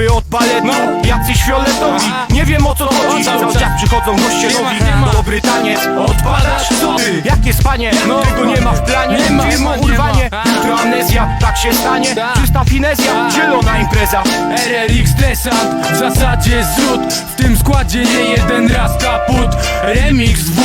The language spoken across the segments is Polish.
typy od baletu Jacyś fioletowi, nie wiem o co chodzi. Czas. Przychodzą goście nowi Dobry taniec, odpadasz co ty? Jakie spanie, tego nie ma w planie. Nie ma, Firmo nie urwanie, jutro amnezja Tak się stanie, Tak. czysta finezja Zielona impreza. RRX desant, w zasadzie zrzut. W tym składzie nie jeden raz kaput. Remix, woda,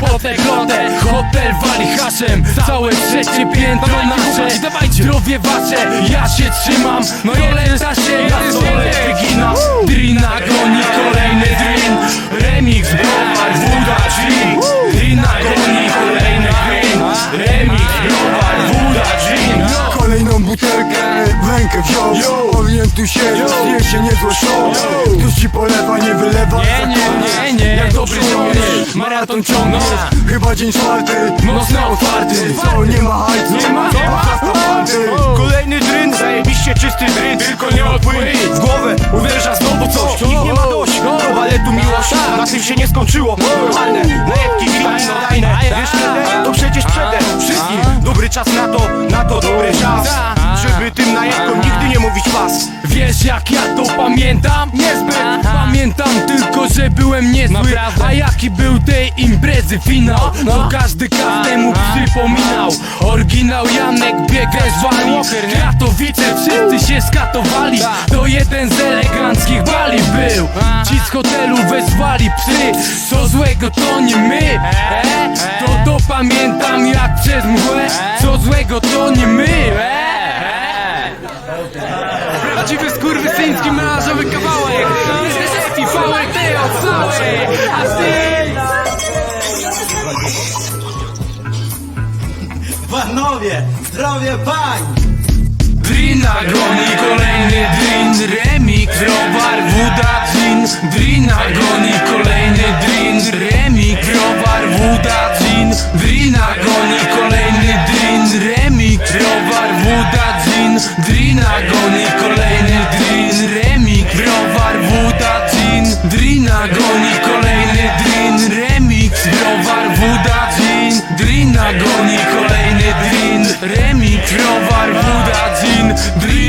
Głupotę, glotę, hotel wali haszem Całe trzecie piętro nasze. Zdrowie wasze, ja się trzymam. No Roleta się na stole. Wygina Drina goni kolejny drin. Remix, browar, woda, gin Drina goni kolejny drin. Remix, browar, woda, gin Kolejną butelkę w rękę wziął. Orientuj się, nie się niezłe show Ktoś ci polewa, nie wylewa. Nie, nie, nie, maraton ciągnie Chyba dzień czwarty, Mocno otwarty. Co nie ma hajcu Nie ma, nie ma. Kolejny dryn, zajebiście czysty dryn Tylko nie odpłyń. W głowę uderza znowu coś. Nikt nie ma dość, do baletu miłość Na tym się nie skończyło. Normalne, najebki witaminotajne Wiesz ile? To przecież przede wszystkim. Dobry czas na to, na to dobry czas Żeby tym najebkom nigdy nie mówić was. Wiesz jak ja to pamiętam? Niezbyt. Pamiętam tylko, że byłem niezły. A jaki był tej imprezy finał? To każdy każdemu przypominał. Oryginał Janek biegę zwali Katowice wszyscy się skatowali. To jeden z eleganckich bali był. Ci z hotelu wezwali psy. Co złego to nie my. E? To to pamiętam jak przez mgłę. Co złego to nie my. e? Prawdziwy skurwysyński melanżowy kawałek. Jesteś i VLT od całej A ty Panowie, zdrowie pań! Drina goni kolejny drin Remik, browar, wuda, jeans Drina goni kolejny drin Remik, browar, wuda, jeans Drina goni kolejny drin Remik, browar, wuda, jeans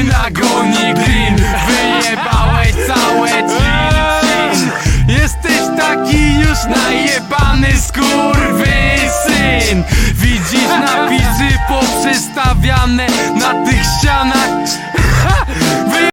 na goni green. Wyjebałeś całe chin Jesteś taki już najebany skurwysyn. Widzisz napisy poprzestawiane na tych ścianach?